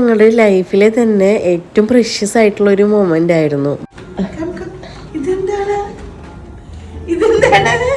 ഞങ്ങളുടെ ലൈഫിലെ തന്നെ ഏറ്റവും പ്രഷ്യസ് ആയിട്ടുള്ള ഒരു മൊമെന്റ് ആയിരുന്നു ഇതെന്താണ്? ഇതെന്താണ്?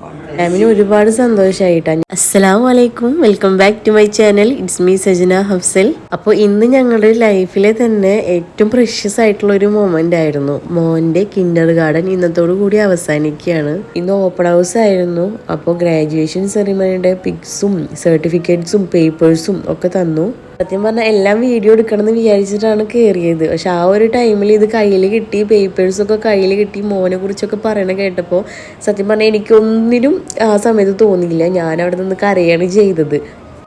മാമിന് ഒരുപാട് സന്തോഷായിട്ടാ അസ്സലാം വലൈക്കും welcome back to my channel. It's me Sajana Hafsal. അപ്പോൾ ഇന്ന് ഞങ്ങളുടെ ലൈഫിലെ തന്നെ ഏറ്റവും പ്രഷ്യസ് ആയിട്ടുള്ള ഒരു മൊമെന്റ് ആയിരുന്നു. മോന്റെ കിൻഡർ ഗാർഡൻ ഇന്നത്തോടു കൂടി അവസാനിക്കുകയാണ്. ഇന്ന് ഓപ്പൺ ഹൗസ് ആയിരുന്നു. അപ്പോൾ ഗ്രാജുവേഷൻ സെറിമണിയുടെ പിക്സും സർട്ടിഫിക്കറ്റ്സും പേപ്പേഴ്സും ഒക്കെ തന്നു. സത്യം പറഞ്ഞാൽ എല്ലാം വീഡിയോ എടുക്കണം എന്ന് വിചാരിച്ചിട്ടാണ് കയറിയത് പക്ഷെ ആ ഒരു ടൈമിൽ ഇത് കയ്യിൽ കിട്ടി പേപ്പേഴ്സൊക്കെ കയ്യിൽ കിട്ടി മോനെ കുറിച്ചൊക്കെ പറയണ കേട്ടപ്പോൾ സത്യം പറഞ്ഞാൽ എനിക്കൊന്നിനും ആ സമയത്ത് തോന്നിയില്ല. ഞാൻ അവിടെ നിന്ന് കരയാണ് ചെയ്തത്.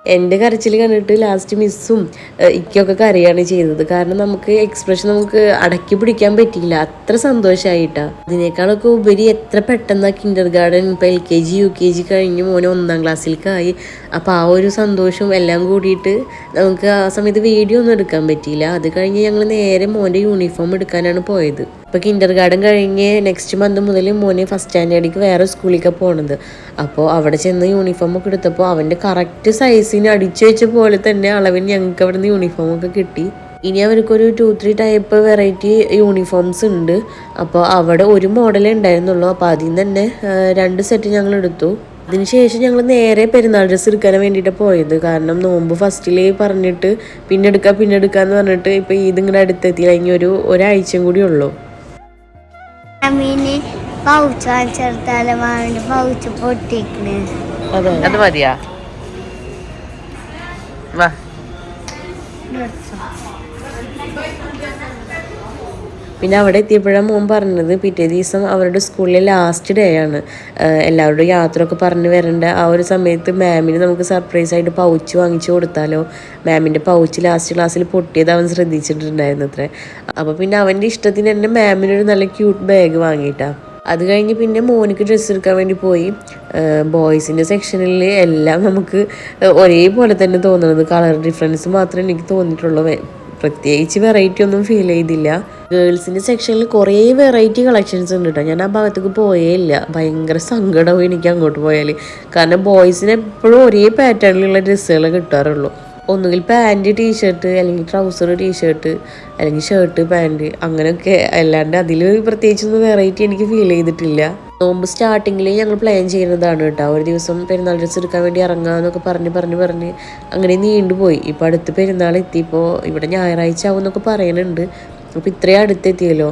എന്റെ കരച്ചിൽ കണ്ടിട്ട് ലാസ്റ്റ് മിസ്സും ഇക്കൊക്കെ കരയാണ് ചെയ്തത്. കാരണം നമുക്ക് എക്സ്പ്രഷൻ നമുക്ക് അടക്കി പിടിക്കാൻ പറ്റിയില്ല. അത്ര സന്തോഷമായിട്ടാ അതിനേക്കാളൊക്കെ ഉപരി എത്ര പെട്ടെന്ന് കിൻഡർ ഗാർഡൻ ഇപ്പം L K G U K G കഴിഞ്ഞ് മോനെ ഒന്നാം ക്ലാസ്സിലേക്കായി അപ്പോൾ ആ ഒരു സന്തോഷവും എല്ലാം കൂടിയിട്ട് നമുക്ക് ആ സമയത്ത് വീഡിയോ ഒന്നും എടുക്കാൻ പറ്റിയില്ല. അത് കഴിഞ്ഞ് ഞങ്ങൾ നേരെ മോന്റെ യൂണിഫോം എടുക്കാനാണ് പോയത്. ഇപ്പോൾ കിൻഡർ ഗാർഡൻ കഴിഞ്ഞ് നെക്സ്റ്റ് മന്ത് മുതൽ മോനെ ഫസ്റ്റ് സ്റ്റാൻഡേർഡിലേക്ക് വേറെ സ്കൂളിലേക്ക് പോകണത് അപ്പോൾ അവിടെ ചെന്ന് യൂണിഫോം ഒക്കെ എടുത്തപ്പോൾ അവന്റെ കറക്റ്റ് സൈസിന് അടിച്ചു വെച്ച പോലെ തന്നെ അളവിന് ഞങ്ങൾക്ക് അവിടെ നിന്ന് യൂണിഫോം ഒക്കെ കിട്ടി. ഇനി അവർക്കൊരു two three type variety uniforms ഉണ്ട്. അപ്പോൾ അവിടെ ഒരു മോഡലേ ഉണ്ടായിരുന്നുള്ളൂ. അപ്പോൾ അതിൽ നിന്ന് തന്നെ രണ്ട് സെറ്റ് ഞങ്ങൾ എടുത്തു. അതിനുശേഷം ഞങ്ങൾ നേരെ പെരുന്നാൾ ഡ്രസ്സ് എടുക്കാൻ വേണ്ടിയിട്ട് പോയത്. കാരണം നോമ്പ് ഫസ്റ്റിൽ പറഞ്ഞിട്ട് പിന്നെ എടുക്കാം പിന്നെ പറഞ്ഞിട്ട് നിങ്ങളുടെ അടുത്തെത്തി ഇനി ഒരു ഒരാഴ്ചയും കൂടി ഉള്ളൂ. പൗച്ച് വാങ്ങിച്ചെടുത്താലും വാങ്ങിട്ട് പൗച്ച് പൊട്ടിക്കണ്. അതെ. മതിയാ? വാ. പിന്നെ അവിടെ എത്തിയപ്പോഴാ മോൻ പറഞ്ഞത് പിറ്റേ ദിവസം അവരുടെ സ്കൂളിലെ ലാസ്റ്റ് ഡേ ആണ്. എല്ലാവരുടെ യാത്രയൊക്കെ യാത്ര ഒക്കെ പറഞ്ഞ് വരേണ്ട. ആ ഒരു സമയത്ത് മാമിന് നമുക്ക് സർപ്രൈസ് ആയിട്ട് പൗച്ച് വാങ്ങിച്ചു കൊടുത്താലോ? മാമിന്റെ പൗച്ച് ലാസ്റ്റ് ക്ലാസ്സിൽ പൊട്ടിയത് അവൻ ശ്രദ്ധിച്ചിട്ടുണ്ടായിരുന്നു അത്ര അപ്പോൾ പിന്നെ അവന്റെ ഇഷ്ടത്തിന് തന്നെ മാമിനൊരു നല്ല ക്യൂട്ട് ബാഗ് വാങ്ങിയിട്ടാ. അത് കഴിഞ്ഞ് പിന്നെ മോനിക്ക് ഡ്രസ്സ് എടുക്കാൻ വേണ്ടി പോയി. ബോയ്സിന്റെ സെക്ഷനിൽ എല്ലാം നമുക്ക് ഒരേപോലെ തന്നെ തോന്നുന്നത്. കളർ ഡിഫറൻസ് മാത്രമേ എനിക്ക് തോന്നിയിട്ടുള്ളൂ. പ്രത്യേകിച്ച് വെറൈറ്റി ഒന്നും ഫീൽ ചെയ്തില്ല. ഗേൾസിന്റെ സെക്ഷനിൽ കുറേ വെറൈറ്റി കളക്ഷൻസ് ഉണ്ട് കേട്ടോ ഞാൻ ആ ഭാഗത്തേക്ക് പോയേ ഇല്ല. ഭയങ്കര സങ്കടവും എനിക്ക് അങ്ങോട്ട് പോയാൽ കാരണം ബോയ്സിന് എപ്പോഴും ഒരേ പാറ്റേണിലുള്ള ഡ്രസ്സുകൾ കിട്ടാറുള്ളൂ. ഒന്നുകിൽ പാന്റ് ടീഷർട്ട് അല്ലെങ്കിൽ ട്രൗസർ ടീഷർട്ട് അല്ലെങ്കിൽ ഷർട്ട് പാന്റ് അങ്ങനെയൊക്കെ. അല്ലാണ്ട് അതിൽ പ്രത്യേകിച്ചൊന്നും വെറൈറ്റി എനിക്ക് ഫീൽ ചെയ്തിട്ടില്ല. നോമ്പ് സ്റ്റാർട്ടിങ്ങിൽ ഞങ്ങൾ പ്ലാൻ ചെയ്യുന്നതാണ് കേട്ടോ. ഒരു ദിവസം പെരുന്നാൾ ഡ്രസ്സ് എടുക്കാൻ വേണ്ടി ഇറങ്ങാമെന്നൊക്കെ പറഞ്ഞ് പറഞ്ഞ് പറഞ്ഞ് അങ്ങനെ നീണ്ടുപോയി ഇപ്പോൾ അടുത്ത് പെരുന്നാൾ എത്തിയപ്പോൾ ഇവിടെ ഞായറാഴ്ച ആവും എന്നൊക്കെ പറയുന്നുണ്ട് അപ്പോൾ ഇത്രയും അടുത്തെത്തിയല്ലോ.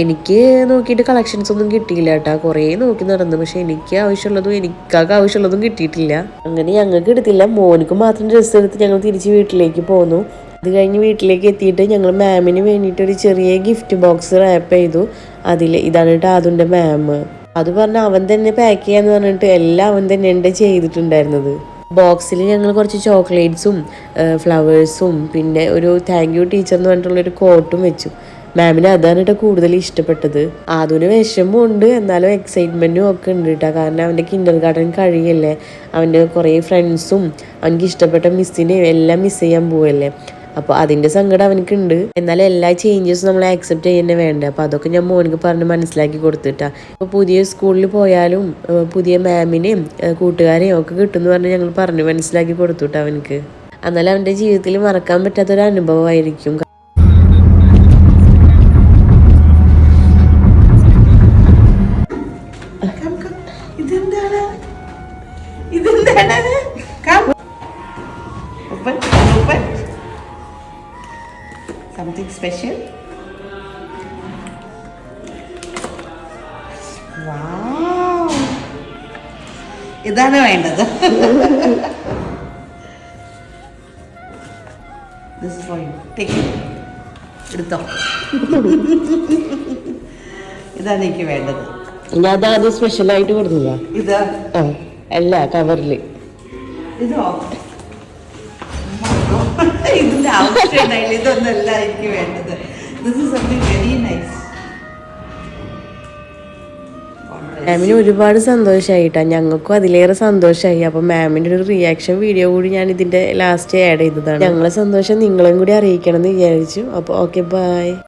എനിക്ക് നോക്കിയിട്ട് കളക്ഷൻസ് ഒന്നും കിട്ടിയില്ല കേട്ടോ കുറേ നോക്കി നടന്നു. പക്ഷെ എനിക്ക് ആവശ്യമുള്ളതും എനിക്കാകെ ആവശ്യമുള്ളതും കിട്ടിയിട്ടില്ല. അങ്ങനെ ഞങ്ങൾക്ക് എടുത്തില്ല. മോനിക്ക് മാത്രം ഡ്രസ്സ് എടുത്ത് ഞങ്ങൾ തിരിച്ച് വീട്ടിലേക്ക് പോന്നു. അത് കഴിഞ്ഞ് വീട്ടിലേക്ക് എത്തിയിട്ട് ഞങ്ങൾ മാമിന് വേണ്ടിയിട്ട് ഒരു ചെറിയ ഗിഫ്റ്റ് ബോക്സ് റാപ്പ് ചെയ്തു. അതിൽ ഇതാണ് കേട്ടോ അതുന്റെ മാം അത് പറഞ്ഞാൽ അവൻ തന്നെ പാക്ക് ചെയ്യാന്ന് പറഞ്ഞിട്ട് എല്ലാം അവൻ തന്നെ എന്റെ ചെയ്തിട്ടുണ്ടായിരുന്നത്. ബോക്സിൽ ഞങ്ങൾ കുറച്ച് ചോക്ലേറ്റ്സും ഫ്ലവേഴ്സും പിന്നെ ഒരു താങ്ക് യു ടീച്ചർ എന്ന് പറഞ്ഞിട്ടുള്ളൊരു കോട്ടും വെച്ചു. മാമിന് അതാണ് കേട്ടോ കൂടുതൽ ഇഷ്ടപ്പെട്ടത്. ആദ്യന് വിഷമമുണ്ട്. എന്നാലും എക്സൈറ്റ്മെന്റും ഒക്കെ ഉണ്ട് കേട്ടോ കാരണം അവന്റെ കിൻഡർ ഗാർഡൻ കഴിയല്ലേ. അവന്റെ കുറേ ഫ്രണ്ട്സും അവനക്ക് ഇഷ്ടപ്പെട്ട മിസ്സിനെയും എല്ലാം മിസ് ചെയ്യാൻ പോവല്ലേ. അപ്പോൾ അതിന്റെ സങ്കടം അവനക്കുണ്ട് എന്നാലും എല്ലാ ചേഞ്ചസും നമ്മൾ ആക്സെപ്റ്റ് ചെയ്യുന്നേ വേണ്ട. അപ്പോൾ അതൊക്കെ ഞാൻ മോനിക്ക് പറഞ്ഞ് മനസ്സിലാക്കി കൊടുത്തിട്ടാ ഇപ്പോൾ പുതിയ സ്കൂളിൽ പോയാലും പുതിയ മാമിനെയും കൂട്ടുകാരെയും ഒക്കെ കിട്ടുമെന്ന് പറഞ്ഞ് ഞങ്ങൾ പറഞ്ഞ് മനസ്സിലാക്കി കൊടുത്തുട്ടാ അവനക്ക് എന്നാലും അവന്റെ ജീവിതത്തിൽ മറക്കാൻ പറ്റാത്തൊരു അനുഭവമായിരിക്കും. ഇതെന്താണ് come open open special. Special ഇതാണ് വേണ്ടത്. This is for you. Take it. എടുത്തോ. ഇതാണ് എനിക്ക് വേണ്ടത്. ഇനി അതാ അത് സ്പെഷ്യലായിട്ട് കൊടുത്തതാ. ഇത്. അല്ല കവറിൽ ഇതോ ഇതിന്റെ ആവശ്യമുണ്ടായില്ല ഇതൊന്നല്ല എനിക്ക് വേണ്ടത്. This is something very nice മാമിന് ഒരുപാട് സന്തോഷമായിട്ടാ ഞങ്ങൾക്കും അതിലേറെ സന്തോഷമായി അപ്പൊ മാമിന്റെ ഒരു റിയാക്ഷൻ വീഡിയോ കൂടി ഞാൻ ഇതിന്റെ ലാസ്റ്റ് ആഡ് ചെയ്തതാണ്. ഞങ്ങളെ സന്തോഷം നിങ്ങളും കൂടി അറിയിക്കണം എന്ന് വിചാരിച്ചു. അപ്പോൾ ഓക്കെ ബൈ